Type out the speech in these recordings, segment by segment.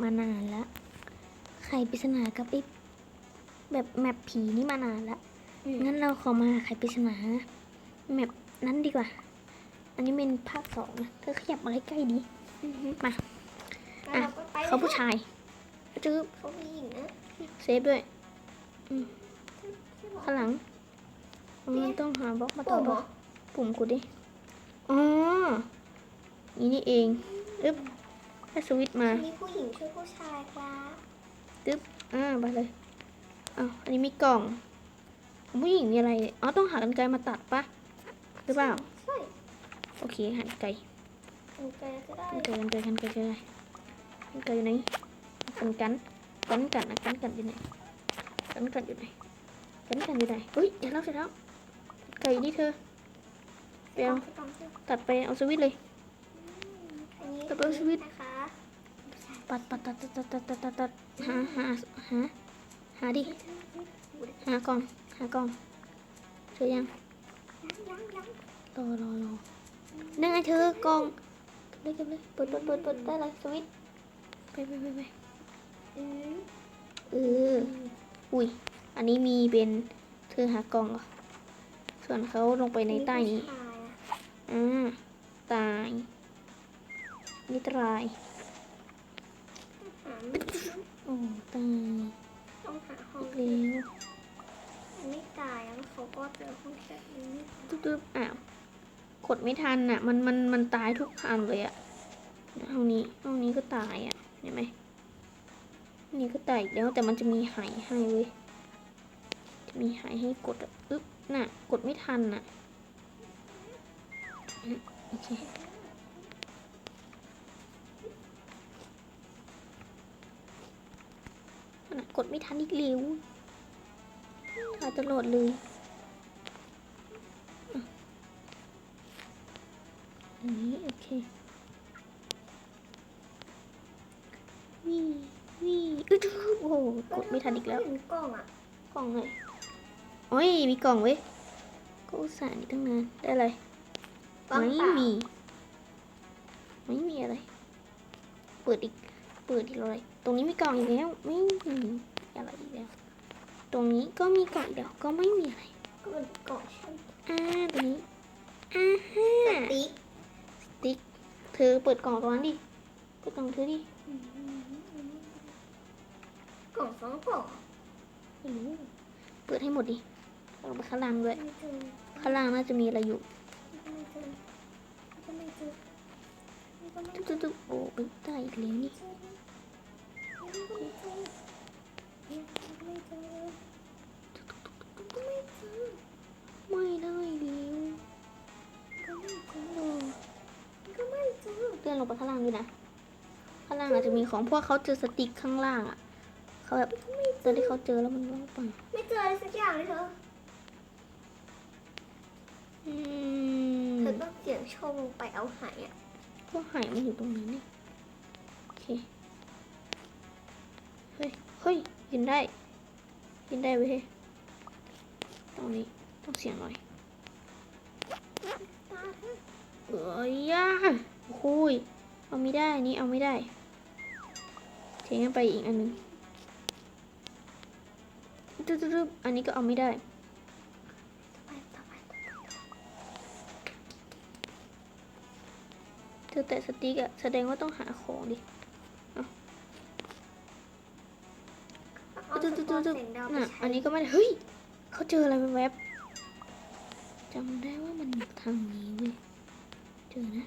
มานานแล้วไขปริศนากับไอ้แบบแมปผีนี่มานานแล้วงั้นเราขอมาไขปริศนาแมปนั้นดีกว่า อันนี้เป็นภาคสองนะเธอขยับมาใกล้ๆดิมาแล้วเราก็ไปเขาผู้ชายจื๊บเขาผู้หญิงนะเซฟด้วยอืมข้างหลังมันต้องหาบล็อกมาต่อปุ่มเหรบล็ออกปุ่มกูดิอ๋อนี่นี่เองอึ๊บ ให้สวิตช์มา มีผู้หญิงช่วยผู้ชายครับตึ๊บ อ่าไปเลยอ้าวอันนี้มีกล่องของผู้หญิงมีอะไรเนี่ยอ๋อ ต้องหากันไกลมาตัดปะหรือเปล่า ใช่โอเคหากันไกลกันไกลก็ได้กันไกลกันไกลกันไกลกันไกลกันไกลอยู่ไหนกันกันกันกันนะกันกันอยู่ไหนกันกันอยู่ไหนกันกันอยู่ไหนเฮ้ยเดี๋ยวแล้วเสร็จแล้วไกลอยู่นี่เธอไปเอาไปก่อนสิตัดไปเอาสวิตช์เลยอันนี้ดับเบิลสวิตช์นะคะ ปัดปัดตัดตัดตัดตัดตัดตัดหาหาหาหาดิหากล่องหากล่องเจอยังรอรอรอนั่งไงเธอกล่องเก็บเลยเก็บเลยเปิดเปิดเปิดเปิดได้เลยสวิตไปไปไปไปเอออุ้ยอันนี้มีเป็นเธอหากล่องเหรอส่วนเขาลงไปในใต้นี้อ่าตายนี่ตาย โอ้ตายต้องหาห้องเร็วอันนี้ตายแล้วเขาก็เจอห้องแค่นี้ตึ๊บตึ๊บอ้าวกดไม่ทันอะ มันมันมันตายทุกอันเลยอะห้องนี้ห้องนี้ก็ตายอะเห็นไหมนี่ก็ตายอีกแล้วแต่มันจะมีไหายให้เว้ยจะมีไหายให้กดอะอึ๊บน่ะ กดไม่ทันอะอืมโอเค น่ะกดไม่ทันอีกเร็วถ่ายตลอดเลยอันนี้โอเควี่วี่อึ๊ดโอ้โหกดไม่ทันอีกแล้วเห็นกล่องอะกล่องเลยโอ้ยมีกล่องเว้ยก็อุตส่าห์นี่ตั้งนานได้อะไรว่างไม่เปล่ามี ไม่มีอะไร เปิดอีก เปิดอีกเลย ตรงนี้มีกล่องอีกแล้วไม่มีอะไรอีกแล้ว ตรงนี้ก็มีกล่องอีกแล้วก็ไม่มีอะไรก็เป็นกล่องใช่ไหมอ่าตรงนี้อ่าฮะติ๊กติ๊กเธอเปิดกล่องตรงนั้นดิเปิดกล่องเธอดิกล่องสองกล่องไม่รู้เปิดให้หมดดิลงไปข้างล่างด้วยไม่เจอข้างล่างน่าจะมีอะไรอยู่ไม่เจอก็ไม่เจอก็ไม่ตุ๊บตุ๊บตุ๊บโอ้เป็นใต้อีกแล้วนี่เจอก็ ไม่เจอไม่เจอก็ไม่เจอไม่ได้แล้วก็ไม่เจอโอ้ก็ไม่เจอเลื่อนลงไปข้างล่างด้วยนะ ข้างล่างอาจจะมีของพวกเขาเจอสติ๊กข้างล่างอะ เขาแบบตอนที่เขาเจอแล้วมันว่างเปล่าไม่เจออะไรสักอย่างเลยเธอเธอต้องเสี่ยงโชคลงไปเอาหายอะก็หายมันอยู่ตรงนั้นี่โอเค เฮ้ยเฮ้ยยินได้ยินได้เว้ยตรงนี้ต้องเสียงหน่อยเอ้ยย่าโอ้โหยเอาไม่ได้นี่เอาไม่ได้เทงไปอีกอันหนึงตึ๊บตึ๊บตึ๊บอันนี้ก็เอาไม่ได้เธอแตะสติ๊กอะแสดงว่าต้องหาของดิ เอาสตึ๊บตึ๊บปอตึ๊ร์บเสียงดาวไปน่ะใช้อันนี้ก็ไม่ได้เฮ้ยเขาเจออะไรแวบๆจำได้ว่ามันอยู่ทางนี้เว้ยเจอนะ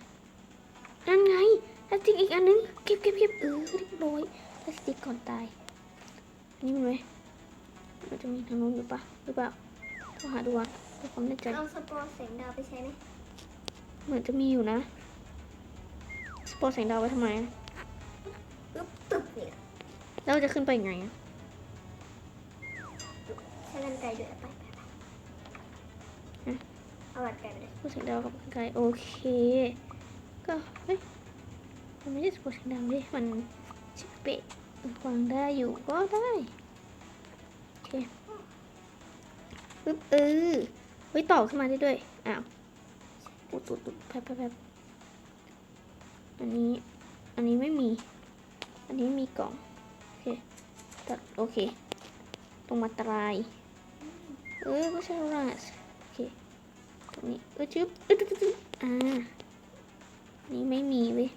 นั่นไงพลาสติกอีกอันนึงเก็บเก็บเก็บเออเรียบร้อยพลาสติกก่อนตายอันนี้มันไหมมันจะมีทางโน้นอยู่ปะหรือเปล่าต้องหาดูอะเพื่อความแน่ใจเอาสปอร์เสียงดาวไปใช้ไหมเหมือนจะมีอยู่นะสปอร์ตแสงดาวไว้ทำไมอะอึ๊บตึกเนี่ยแล้วเราจะขึ้นไปยังไงอะ ใช้กันไกลด้วยไปไปไปเอากันไกลไปเลยสปอร์ตแสงดาวกับไกลโอเค ก็เฮ้ยมันไม่ใช่สปอร์ตแสงดาวดิมันชิปเปะวางได้อยู่ก็ได้โอเคปึ๊บเออเฮ้ยต่อขึ้นมาได้ด้วยอ้าวปุ๊ดปุ๊ดปุ๊บแป๊บแป๊บอันนี้อันนี้ไม่มี อันนี้มีกล่อง โอเคตัดโอเค ตรงมาตราย เออก็ใช่ราสโอเคตรงนี้เออชึบเออตึ๊ดตึ๊ดตึ๊ดอ่านี่ไม่มีเว้ย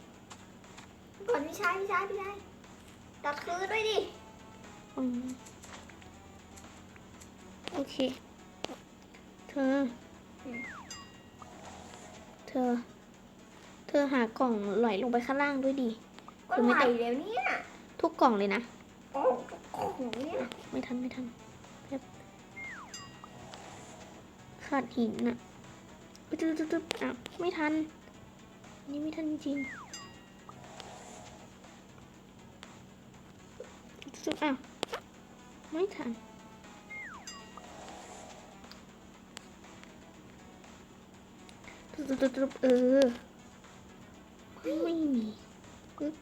ก่อนพี่ชายพี่ชายพี่ชายตัดคืนด้วยดิอืมโอเค เธอ เธอ เธอหากล่องไหลลงไปข้างล่างด้วยดิก็คือไม่ไหลต้องแล้วเนี่ยทุกกล่องเลยนะ โอ้โหเนี่ย ไม่ทันไม่ทัน ขาดหินอะอุ๊ยตึ๊บตึ๊บตึ๊บอ้าวไม่ทันอัน นี่ไม่ทันจริงตึ๊บตึ๊บอ้าวไม่ทันตึ๊บตึ๊บตึ๊บตึ๊บเออ ไม่มีปึ๊บ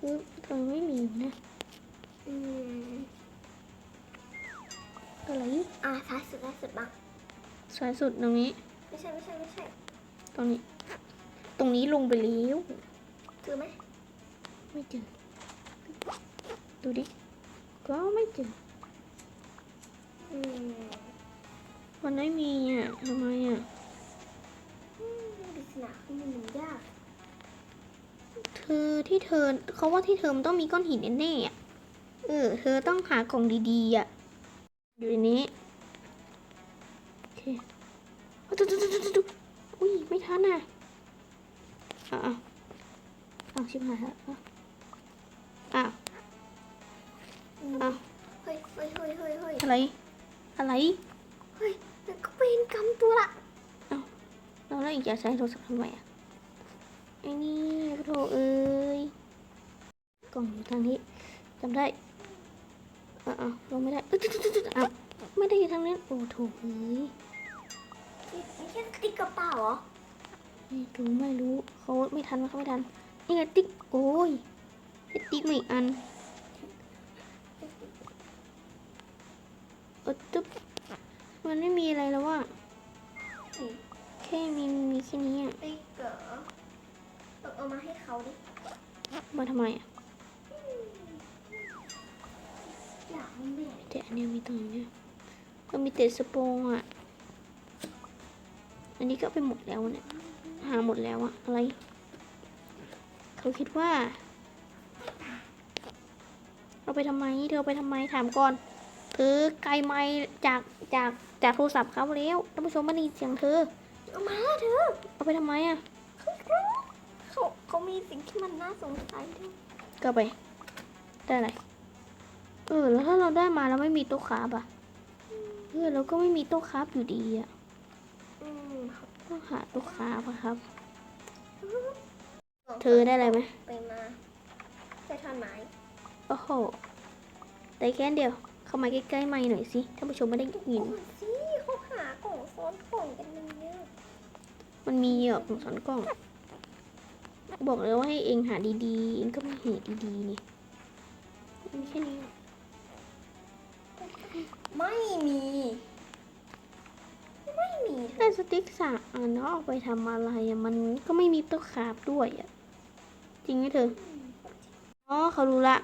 ปึ๊บทำไมไม่มีนะ อืมอะไรอ่าซ้ายสุดซ้ายสุดบ้าง สายสุดตรงนี้ ไม่ใช่ไม่ใช่ไม่ใช่ ตรงนี้ ตรงนี้ลงไปแล้วคือไหมไม่เจอ ดูดิ ก็ไม่เจออืมมันไม่มีอะทำไมอะอืมปริศนาคือมันยาก เธอที่เธอเขาว่าที่เธอมันต้องมีก้อนหินแน่ๆอะ เออ เธอต้องหากล่องดีๆอะ อยู่ในนี้โอเคเอาดูดูดูดูดูอุ้ยไม่ทันอะอ้าวอ้าวชิบหายแล้วอ้าวอ้าวเฮ้ยเฮ้ยเฮ้ยเฮ้ยเฮ้ยอะไร อะไร เฮ้ยมันก็เป็นกรรมตัวละแล้วเราอีกจะใช้โทรศัพท์ทำไมอะไอ้นี่ปะโถเอ้ยกล่องอยู่ทางนี้จำได้อะอะลงไม่ได้เอ้ยจุดจุดจุดอะไม่ได้อยู่ทางนั้นโอ้โถเอ้ย ไม่ใช่ติ๊กกระเป๋าเหรอ ไม่รู้ไม่รู้เขาไม่ทันเขาไม่ทัน นี่ไงติ๊ก โอ้ยติ๊กมาอีกอันเออจุ๊บมันไม่มีอะไรแล้วว่ะแค่มีมีแค่นี้อะติ๊กเหรอต้องเอามาให้เขาดิ มาทำไมอะอยากให้แม่แต่อันเนี้ยมีตรงเนี้ยก็มีแต่สปองอะ อันนี้ก็เอาไปหมดแล้วเนี่ย หาหมดแล้วอะอะไร เขาคิดว่า เราไปทำไมเธอเอาไปทำไมถามก่อนเธอไกลไมค์จากจากจากโทรศัพท์เขาแล้วท่านผู้ชมไม่ได้ยินเสียงเธอเอามาเถอะเอาไปทำไมอะเขาเขามีสิ่งที่มันน่าสงสัยด้วยก็เอาไปได้อะไรเออแล้วถ้าเราได้มาแล้วไม่มีโต๊ะคราบอะเออเราก็ไม่มีโต๊ะคราบอยู่ดีอะอืมครับ ต้องหาโต๊ะคราบอะครับ เธอได้อะไรไหมไปมาใช้ท่อนไม้โอ้โหได้แค่เดียว เข้ามาใกล้ๆไม่หน่อยสิท่านผู้ชมไม่ได้ยินก่อนสิเขาหากล่องซ้อนกล่องกันมันเยอะมันมีเหยอะของสอนกล่องบอกเลยว่าให้เองหาดีๆ เองก็ไม่เห็นดีๆนี่มีแค่นี้ ติ๊กสามอันเนาะเอาไปทำอะไรอะมันก็ไม่มีตัวคาบด้วยอะ จริงไหมเธอ อ๋อเขารู้ละ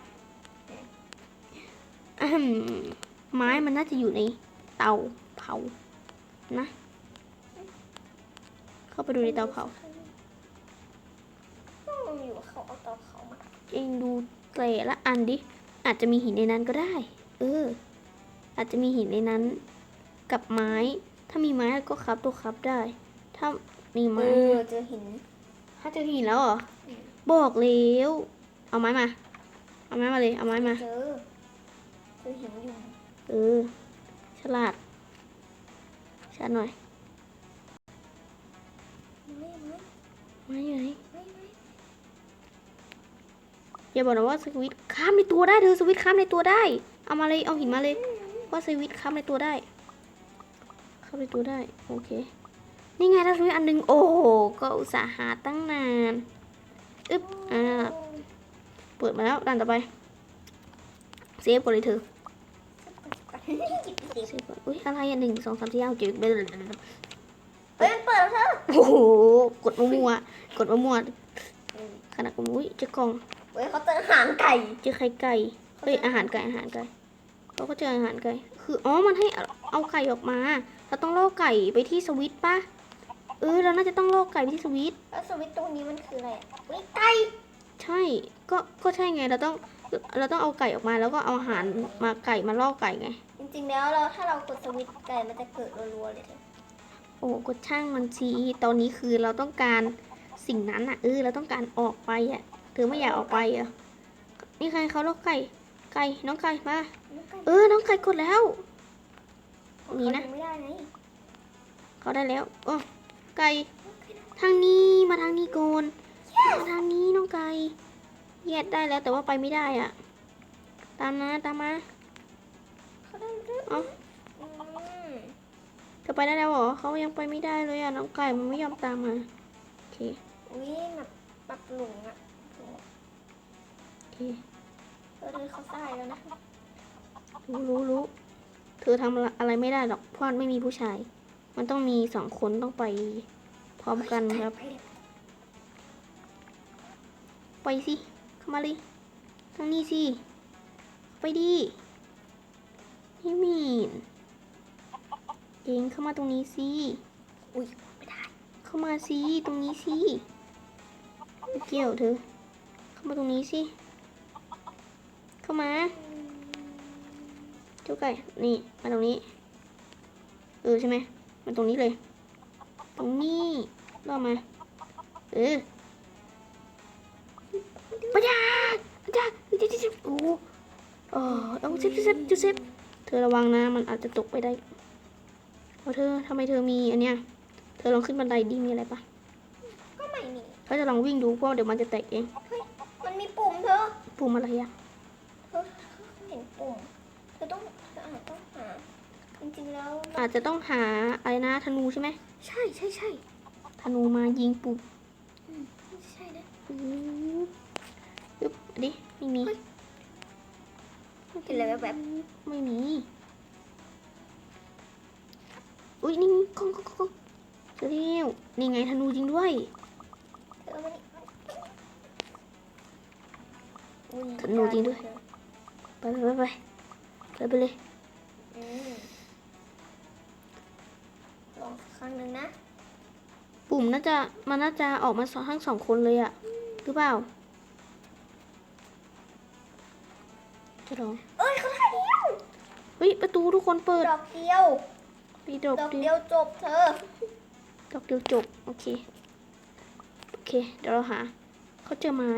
ไม้มันน่าจะอยู่ในเตาเผา นะ เข้าไปดูในเตาเผาอยู่เขาเอาเตาเขามาเองดูแต่ละอันดิ อาจจะมีหินในนั้นก็ได้ เออ อาจจะมีหินในนั้น กับไม้ ถ้ามีไม้ก็ครับตัวครับได้ ถ้ามีเอไม้อเจอหิน ถ้าเจอหินแล้วเหรออืม บอกแล้วเอาไม้มา เอาไม้มาเลย เอาไม้มา เจอเจอหินอยู่เออ ฉลาดฉลาดหน่อย ไม่ไม่ไม้อยู่ไหนไม่ไม่อย่าบอกนะว่าสวิตช์ข้ามในตัวได้เธอสวิตช์ข้ามในตัวได้ เอามาเลยเอาหินมาเลยว่าสวิตช์ข้ามในตัวได้เข้าในตัวได้ โอเค นี่ไงถ้าสวิตช์อันหนึง โอ้โห ก็อุตส่าห์หาตั้งนาน อึ๊บ อ่า เปิดมาแล้วด่านต่อไป เซฟก่อนเลยเธอจิบสิเซฟก่อนอุ้ยอะไรอะหนึ่งสองสามสี่ห้าหกเจ็ดแปดเก้าสิบเฮ้ยมันเปิดแล้วเธอ โอ้โห กดมั่วๆกดมั่วๆขนาดกดอุ้ยเจะกล่องเว้ยเขาเจออาหารไก่ เจอไข่ไก่ เฮ้ยอาหารไก่อาหารไก่เขาก็เจออาหารไก่ คืออ๋อ มันให้เอาเอาไก่ออกมา เราต้องล่อไก่ไปที่สวิตช์ปะเออเราน่าจะต้องล่อไก่ไปที่สวิตช์แล้วสวิตช์ตรงนี้มันคืออะไรอะเว้ยไก่ใช่ก็ก็ใช่ไงเราต้องเราต้องเอาไก่ออกมาแล้วก็เอาอาหารมาไก่มาล่อไก่ไง จริงๆแล้วเราถ้าเรากดสวิตช์ไก่มันจะเกิดรัวๆเลยเธอโอ้ก็ช่างมันซีตอนนี้คือเราต้องการสิ่งนั้นอะเออเราต้องการออกไปอะเธอไม่อยากออกไปเหรอนี่ใครเขาล่อไก่ไก่น้องไก่มาแล้วไก่เออน้องไก่กดแล้ว นี่นะเขาทำไม่ได้ไง เขาได้แล้ว โอ้ไก่ทางนี้มาทางนี้โกนมาทางนี้น้องไก่แยกได้แล้วแต่ว่าไปไม่ได้อะ ตามนะตามมาเขาได้ด้วยเอ้าอืมเธอไปได้แล้วเหรอเขายังไปไม่ได้เลยอะน้องไก่มันไม่ยอมตามมาโอเคอุ้ยแบบปรับหลุมอะหลุมโอเคเออเธอเขาใส่แล้วนะรู้รู้รู้เธอทำอะไรไม่ได้หรอกเพราะไม่มีผู้ชาย มันต้องมีสองคนต้องไปพร้อมกันครับไปเลยไปสิ เข้ามาเลยทางนี้สิ ไปดินี่มีนเองเข้ามาตรงนี้สิ อุ้ยไม่ได้ เข้ามาสิตรงนี้สิไม่เกี่ยวเธอ เข้ามาตรงนี้สิ เข้ามา เจ้าไก่ นี่ มาตรงนี้ เออใช่ไหม มาตรงนี้เลย ตรงนี้ล่อมา เออปะยาปะยาเจ๊เจ๊เจ๊โอ้โหเออเอาเซฟเซฟเซฟเธอระวังนะ มันอาจจะตกไปได้เพราะเธอทำไมเธอมีอันเนี้ย เธอลองขึ้นบันไดดีมีอะไรปะก็ไม่มีเขาจะลองวิ่งดูเพราะเดี๋ยวมันจะแตกเองมันมีปุ่มเธอ ปุ่มอะไรอะเธอเห็นปุ่ม เธอต้องเธออาจต้องหา จริงๆแล้วอาจจะต้องหาอะไรนะธนูใช่ไหมใช่ใช่ใช่ธนูมายิงปุ๊บไม่ใช่นะปึ๊บปึ๊บดิไม่มีเห็นอะไรแบบ ไม่มี อุ้ยนี่ไงกล้องกล้องกล้องเจอแล้วนี่ไงธนูจริงด้วยเธอมานี่อุ้ยธนูจริงด้วย ไปไปไปไปไปไปเลยอืมลองสักค รั้งหนึ่งนะ ปุ่มน่าจะมันน่าจะออกมาสองทั้งสองคนเลยอะหรือเปล่าจะลองเอ้ยเขาถ่ายเดียวเฮ้ยประตูทุกคนเปิดดอกเดียวปีดอกดอกเดีเดียวยวจบเธอดอกเดียวจบโอเคโอเค เดี๋ยวเราหาเขาเจอไม้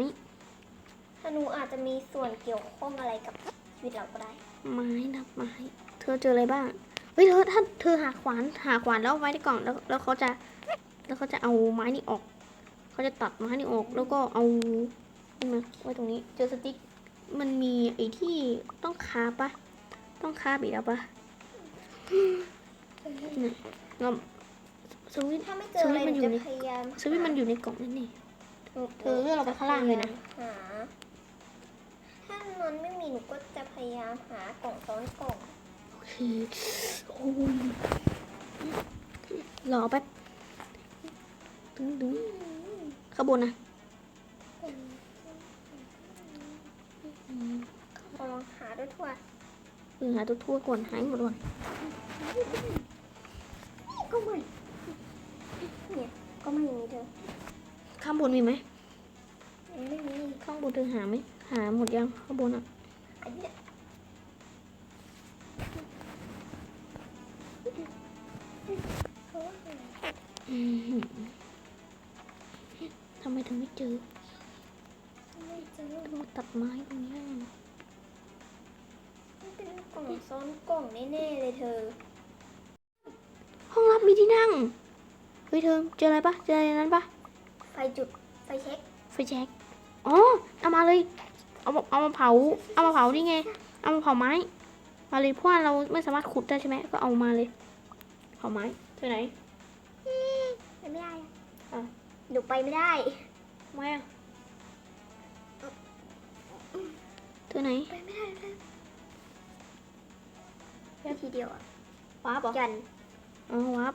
ธนูอาจจะมีส่วนเกี่ยวข้องอะไรกับชีวิตเราก็ได้ ไม้นับไม้ เธอเจออะไรบ้าง เฮ้ยเธอถ้าเธอหาขวานหาขวานแล้วเอาไว้ในกล่องแล้วแล้วเขาจะแล้วเขาจะเอาไม้นี่ออก เขาจะตัดไม้นี่ออก แล้วก็เอานี่มาไว้ตรงนี้เจอสติ๊กมันมีไอ้ที่ต้องคาบปะต้องคาบอีกแล้วปะเนี่ยเราสวิตช์ถ้าไม่เจออะไรสวิตช์มันหอยู่นูในจะพยายามสวิตช์มันอยู่ในกล่องนั่นนี่เธอเลือกเราไปข้างล่างเลยนะหาถ้ามันไม่มีหนูก็จะพยายามหากล่องซ้อนกล่อง โอเคโอ้ยรอแป๊บดึงดึงข้างบนนะขอลองหาด้วยทั่วเออหาตัวทั่วก่อนหายหมดก่อนก็ไม่เนี่ยก็ไม่มีเธอข้างบนมีไหมยังไม่มีข้างบนเธอหาไหมหาหมดยังข้างบนอะ ไม่เจอต้องมาตัดไม้ตรงเนี้ยมันเป็นกล่องซ้อนกล่องแน่ๆเลยเธอ ห้องรับมีที่นั่ง เฮ้ยเธอเจออะไรปะเจออะไรในนั้นปะไฟจุด ไฟเช็ค ไฟแช็กอ๋อ เอามาเลย เอามาเอามาเผา เอามาเผานี่ไง เอามาเผาไม้ มาเลยเพราะว่าเราไม่สามารถขุดได้ใช่ไหม ก็เอามาเลย เผาไม้เจอไหน ไปไม่ได้อะอะ หนูไปไม่ได้ไม้อะ เจอไหนไปไม่ได้เลยแค่ทีเดียวอะว้าบหรอยันอ๋อวับ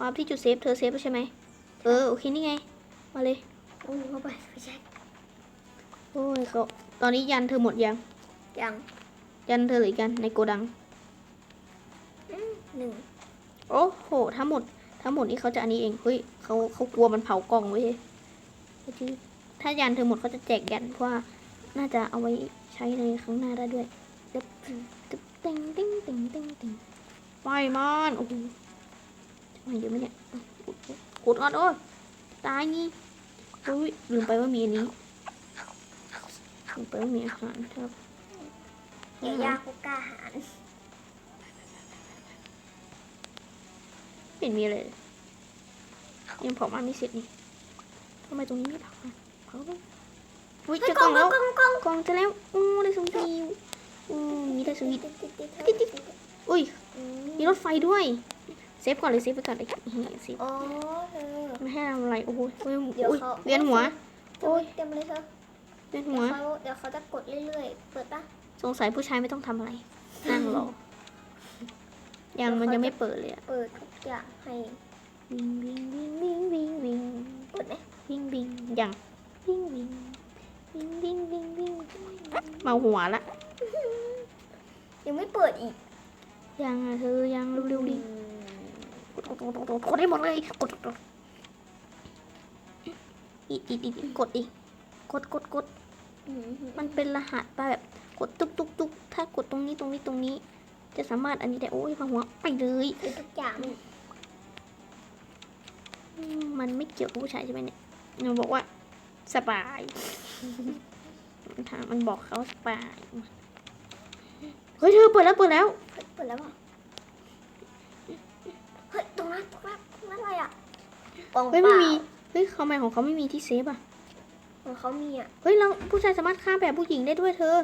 วับที่จุดเซฟเธอเซฟแล้วใช่ไหมเออโอเคนี่ไง มาเลยโอ้ยเข้าไปไฟเช็คโอ้ยเขาตอนนี้ยันเธอหมดยัง ยัง ยันเธอเหลือกยันในโกดังหนึ่งโอ้โหทั้งหมดทั้งหมดนี้เขาจะอันนี้เองเฮ้ยเขาเขากลัวมันเผากล่องไว้ยถ้ายันเธอหมดเขาจะแจกยันเพราะว่า น่าจะเอาไว้ใช้ในครั้งหน้าได้ด้วยตึ๊บตึ๊บติงติ้งติ้งติ้งติ้งไฟมันโอ้โหจะมาเยอะไหมเนี่ยอะกดก่อนโอ้ยตายงี้อุ้ยลืมไปว่ามีอันนี้ลืมไปว่ามีอาหารครับเดี๋ยวยาคุกกล้าหารเห็นมีอะไรเลยยังเผามาไม่เสร็จนี่ทำไมตรงนี้ไม่เผาอะเผาด้ว อุ้ยเฮ้เจยอกกล่ล่อองงกแล้วล่องกล่องกล่องจะแล้วอู้ได้สวิตอู้มีได้สวิตติดติดติดติดติดอุ้ยอืมีรถไฟด้วย เซฟก่อนเลยเซฟไปก่อนเลยเฮ้ยเซฟอ๋อเธอไม่ให้ทำอะไรโอ้โหอุ้ยเดี๋ยวอุ้ยเขาเวียนหัวโอ้ยเต็มเลยเธอเวียนเดี๋หัยววเขาเดี๋ยวเขาจะกดเรื่อยๆ เปิดปะสงสัยผู้ชายไม่ต้องทำอะไรนั่งรอยังมันยังไม่เปิดเลยอะเปิดทุกอย่างให้วิ่งวิ่งวิ่งวิ่งวิ่งวิ่งเปิดไหมวิ่งวิ่งยังวิ่งวิ่ง วิ่งวิ่งวิ่งวิ่งเมาหัวละยังไม่เปิดอีก ยังอะเธอยังเร็วๆดิกดกดกดกดกดให้หมดเลยกดกดอีกอีกอีกอีกกดอีกกดกดกดอืมมันเป็นรหัสไปแบบกดตุ๊กตุ๊กตุ๊กถ้ากดตรงนี้ตรงนี้ตรงนี้ จะสามารถอันนี้ได้โอ้ยมาหัวไปเลยคือทุกอย่างอืมมันไม่เกี่ยวกับผู้ชายใช่ไหมเนี่ยหนูบอกว่า สบายมันถามมันบอกเขาสบาย เฮ้ยเธอเปิดแล้วเปิดแล้วเฮ้ยเปิดแล้วอะเฮ้ยตรงนั้นตรงนั้นตรงนั้นอะไรอะกล่องเฮ้ยเปไม่ล่ามี เฮ้ยเขาทำไมของเขาไม่มีที่เซฟอะ ของเขามีอะเฮ้ยเราผู้ชายสามารถฆ่าแบบผู้หญิงได้ด้วยเธอ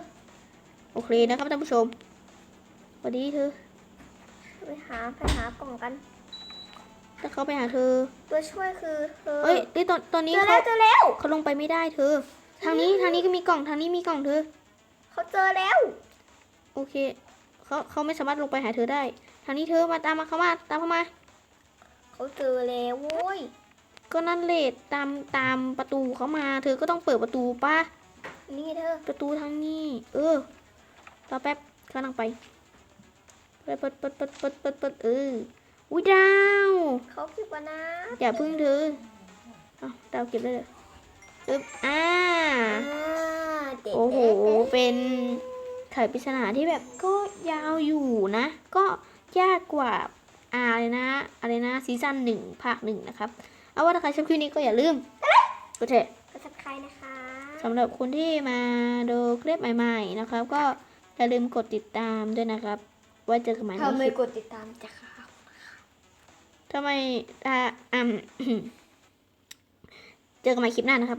โอเคนะครับท่านผู้ชมสวัสดีเธอ ไปหาไปหากล่องกัน ถ้าเขาไปหาเธอ ตัวช่วยคือเธอเฮ้ยเฮ้ยตอนตอนนี้เจอเขาแล้วเจอแล้ว เขาลงไปไม่ได้เธอ ทางนี้ทางนี้ก็มีกล่องทางนี้มีกล่องเธอ เขาเจอแล้ว โอเคเขาเขาไม่สามารถลงไปหาเธอได้ ทางนี้เธอมาตามมาเขามาตามเขามา เขาเจอแล้วโว้ย ก็นั่นเลทตามตามประตูเขามา เธอก็ต้องเปิดประตูป่ะ นี่เธอ ประตูทางนี้ เออรอแป๊บกำลังไปเปิดเปิดเปิดเปิดเปิดเปิดเปิดเออ อุ้ยดาวเขาเก็บไว้นะอย่าพึ่งเธอเอาดาวเก็บได้เลยอึ๊บอ่าอ่าเด็กโอ้โหเด็กเป็นไขปริศนาที่แบบก็ยาวอยู่นะ ก็ยากกว่าอะไรนะอะไรนะซีซั่นหนึ่งภาคหนึ่งนะครับ เอาว่าถ้าใครชอบคลิปนี้ก็อย่าลืมกดแชร์กดซับสไครต์นะคะสำหรับคนที่มาดูคลิปใหม่ๆนะครับ ก็อย่าลืมกดติดตามด้วยนะครับ ไว้เจอกันใหม่ในถ้าคไม่ลิป กดติดตามจะค่ะ ทำไมอ่าอืมเจอกันใหม่คลิปหน้านะครับ